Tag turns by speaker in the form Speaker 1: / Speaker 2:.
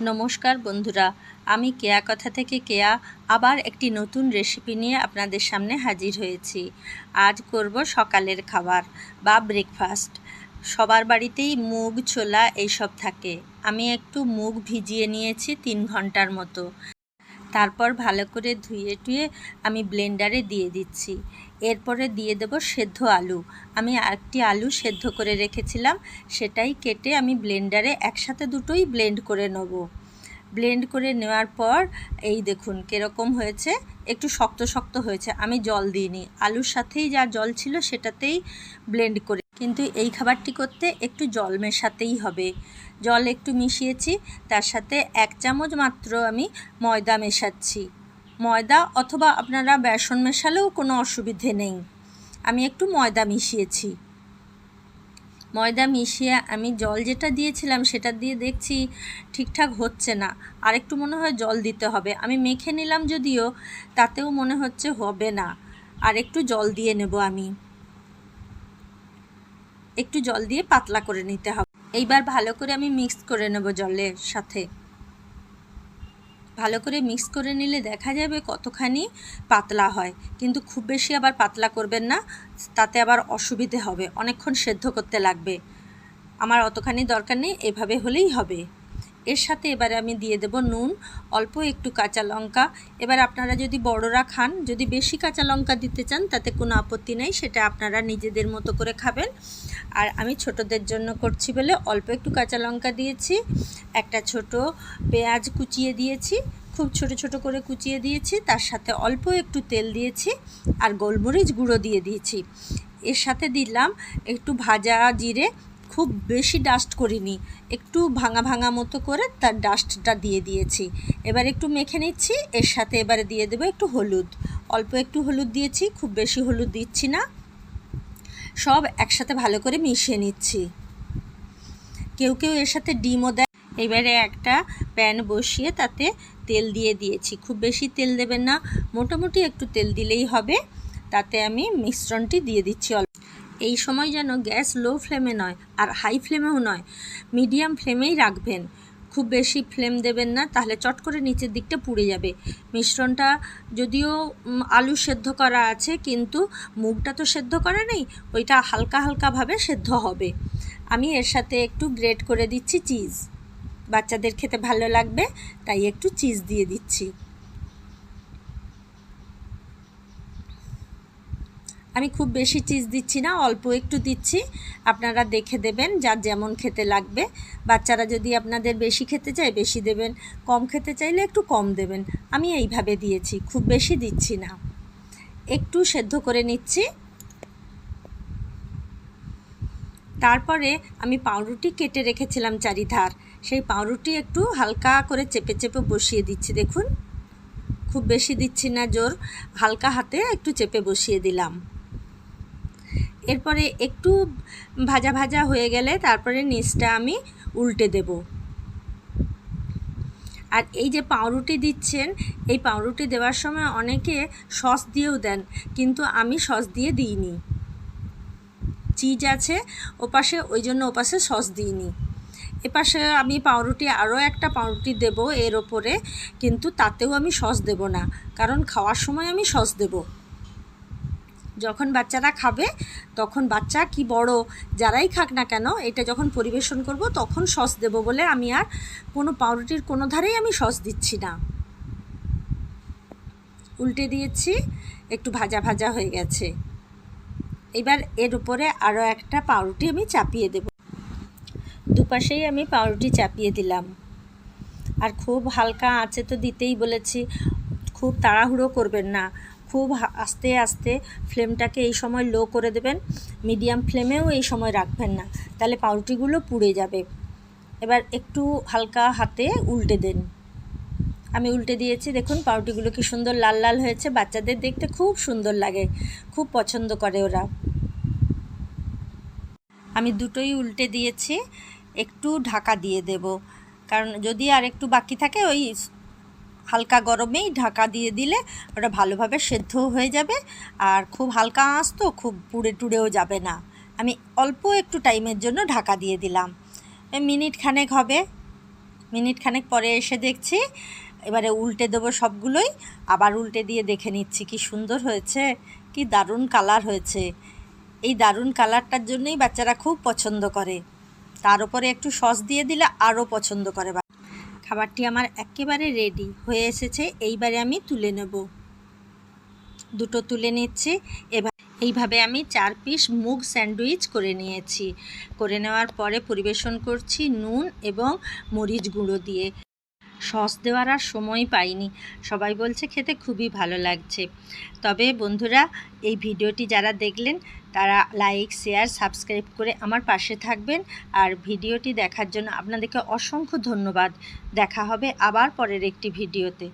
Speaker 1: নমস্কার বন্ধুরা, আমি কেয়া কথা থেকে কেয়া আবার একটি নতুন রেসিপি নিয়ে আপনাদের সামনে হাজির হয়েছি। আজ করব সকালের খাবার বা ব্রেকফাস্ট সবার বাড়িতেই মুগ, ছোলা এইসব থাকে। আমি একটু মুগ ভিজিয়ে নিয়েছি তিন ঘণ্টার মতো। তারপর ভালো করে ধুয়ে টুয়ে আমি ব্লেন্ডারে দিয়ে দিচ্ছি। এরপরে দিয়ে দেব সেদ্ধ আলু। আমি একটি আলু সেদ্ধ করে রেখেছিলাম, সেটাই কেটে আমি ব্লেন্ডারে একসাথে দুটোই ব্লেন্ড করে নেব। ব্লেন্ড করে নেওয়ার পর, এই দেখুন কীরকম হয়েছে, একটু শক্ত শক্ত হয়েছে, আমি জল দিইনি। আলুর সাথেই যা জল ছিল সেটাতেই ব্লেন্ড করে, কিন্তু এই খাবারটি করতে একটু জল মেশাতেই হবে। জল একটু মিশিয়েছি, তার সাথে এক চামচ মাত্র আমি ময়দা মেশাচ্ছি। ময়দা অথবা আপনারা বেসন মেশালেও কোনো অসুবিধে নেই। আমি একটু ময়দা মিশিয়েছি। ময়দা মিশিয়ে আমি জল যেটা দিয়েছিলাম সেটা দিয়ে দেখছি ঠিকঠাক হচ্ছে না। আর একটু মনে হয় জল দিতে হবে। আমি মেখে নিলাম যদিও তাতেও মনে হচ্ছে হবে না। আর একটু জল দিয়ে নেব আমি। একটু জল দিয়ে পাতলা করে নিতে হবে। এইবার ভালো করে আমি মিক্স করে নেব জলের সাথে। ভালো করে মিক্স করে নিলে দেখা যাবে কতখানি পাতলা হয়। কিন্তু খুব বেশি আবার পাতলা করবেন না, তাতে আবার অসুবিধে হবে, অনেকক্ষণ সেদ্ধ করতে লাগবে। আমার অতখানি দরকার নেই, এভাবে হলেই হবে। এর সাথে এবারে আমি দিয়ে দেব নুন, অল্প একটু কাঁচা লঙ্কা। এবার আপনারা যদি বড়রা খান, যদি বেশি কাঁচা লঙ্কা দিতে চান, তাতে কোনো আপত্তি নেই, সেটা আপনারা নিজেদের মতো করে খাবেন। আর আমি ছোটদের জন্য করছি বলে অল্প একটু কাঁচা লঙ্কা দিয়েছি, একটা ছোট পেঁয়াজ কুচিয়ে দিয়েছি, খুব ছোট ছোট করে কুচিয়ে দিয়েছি, তার সাথে অল্প একটু তেল দিয়েছি আর গোলমরিচ গুঁড়ো দিয়ে দিয়েছি। এর সাথে দিলাম একটু ভাজা জিরে খুব বেশি ডাস্ট করিনি। একটু ভাঙা ভাঙা মতো করে তার ডাস্টটা দিয়ে দিয়েছি। এবার একটু মেখে নিচ্ছি, এর সাথে এবারে দিয়ে দেবো একটু হলুদ। অল্প একটু হলুদ দিয়েছি, খুব বেশি হলুদ দিচ্ছি না। সব একসাথে ভালো করে মিশিয়ে নিচ্ছি। কেউ কেউ এর সাথে ডিমও দেয়। এবারে একটা প্যান বসিয়ে তাতে তেল দিয়ে দিয়েছি। খুব বেশি তেল দেবেন না, মোটামুটি একটু তেল দিলেই হবে। তাতে আমি মিশ্রণটি দিয়ে দিচ্ছি অল্প। এই সময় যেন গ্যাস লো ফ্লেমে নয় আর হাই ফ্লেমেও নয়, মিডিয়াম ফ্লেমেই রাখবেন। খুব বেশি ফ্লেম দেবেন না, তাহলে চট করে নিচের দিকটা পুড়ে যাবে। মিশ্রণটা যদিও আলু সেদ্ধ করা আছে, কিন্তু মুগটা তো সেদ্ধ করা নেই, ওইটা হালকা হালকাভাবে সেদ্ধ হবে। আমি এর সাথে একটু গ্রেট করে দিচ্ছি চিজ। বাচ্চাদের খেতে ভালো লাগবে, তাই একটু চিজ দিয়ে দিচ্ছি। আমি খুব বেশি চিজ দিচ্ছি না, অল্প একটু দিচ্ছি। আপনারা দেখে দেবেন যার যেমন খেতে লাগবে। বাচ্চারা যদি আপনাদের বেশি খেতে চায়, বেশি দেবেন। কম খেতে চাইলে একটু কম দেবেন। আমি এইভাবে দিয়েছি, খুব বেশি দিচ্ছি না। একটু সেদ্ধ করে নিচ্ছি। তারপরে আমি পাউরুটি কেটে রেখেছিলাম চারিধার। সেই পাউরুটি একটু হালকা করে চেপে চেপে বসিয়ে দিচ্ছি, দেখুন। খুব বেশি দিচ্ছি না, জোর। হালকা হাতে একটু চেপে বসিয়ে দিলাম। এরপরে একটু ভাজা ভাজা হয়ে গেলে তারপরে নিচটা আমি উল্টে দেব। আর এই যে পাউরুটি দিচ্ছেন, এই পাউরুটি দেওয়ার সময় অনেকে সস দিয়েও দেন, কিন্তু আমি সস দিয়ে দিইনি। চিজ আছে, ওপাশে, ওই জন্য ওপাশে সস দিইনি। এপাশে আমি পাউরুটি, আরও একটা পাউরুটি দেব এর ওপরে, কিন্তু তাতেও আমি সস দেব না, কারণ খাওয়ার সময় আমি সস দেবো। যখন বাচ্চারা খাবে, তখন বাচ্চা কি বড়, যারাই খাক না কেন, এটা যখন পরিবেশন করব, তখন সস দেব বলে আমি আর কোনো পাউরুটির কোনো ধারেই আমি সস দিচ্ছি না। উল্টে দিয়েছি, একটু ভাজা ভাজা হয়ে গেছে। এবার এর উপরে আরও একটা পাউরুটি আমি চাপিয়ে দেব। দুপাশেই আমি পাউরুটি চাপিয়ে দিলাম। আর খুব হালকা আঁচে তো দিতেই বলেছি, খুব তাড়াহুড়ো করবেন না। খুব আস্তে আস্তে ফ্লেমটাকে এই সময় লো করে দেবেন। মিডিয়াম ফ্লেমেও এই সময় রাখবেন না। তাহলে পাউরুটিগুলো পুড়ে যাবে। এবার একটু হালকা হাতে উল্টে দেন। আমি উল্টে দিয়েছি। দেখুন পাউরুটিগুলো কি সুন্দর লাল লাল হয়েছে। বাচ্চাদের দেখতে খুব সুন্দর লাগে। খুব পছন্দ করে ওরা। আমি দুটোই উল্টে দিয়েছি। একটু ঢাকা দিয়ে দেব। কারণ যদি আর একটু বাকি থাকে, ওই হালকা গরমেই ঢাকা দিয়ে দিলে ওটা ভালোভাবে সেদ্ধও হয়ে যাবে। আর খুব হালকা আঁচ তো খুব পুড়ে টুড়েও যাবে না। আমি অল্প একটু টাইমের জন্য ঢাকা দিয়ে দিলাম। মিনিট খানেক হবে। মিনিট খানেক পরে এসে দেখছি, এবারে উল্টে দেবো সবগুলোই। আবার উল্টে দিয়ে দেখে নিচ্ছি কি সুন্দর হয়েছে, কি দারুণ কালার হয়েছে। এই দারুণ কালারটার জন্যই বাচ্চারা খুব পছন্দ করে। তার উপরে একটু সস দিয়ে দিলে আরও পছন্দ করে খাবারটি আমার একেবারে রেডি হয়ে এসেছে, এইবারে আমি তুলে নেব। দুটো তুলে নিচ্ছি, এবার এইভাবে আমি চার পিস মুগ স্যান্ডউইচ করে নিয়েছি। করে নেওয়ার পরে পরিবেশন করছি নুন এবং মরিচ গুঁড়ো দিয়ে। সস দেওয়ার আর সময় পাইনি। সবাই বলছে খেতে খুবই ভালো লাগছে। তবে বন্ধুরা, এই ভিডিওটি যারা দেখলেন, তারা লাইক শেয়ার সাবস্ক্রাইব করে আমার পাশে থাকবেন। আর ভিডিওটি দেখার জন্য আপনাদেরকে অসংখ্য ধন্যবাদ। দেখা হবে আবার পরের একটি ভিডিওতে।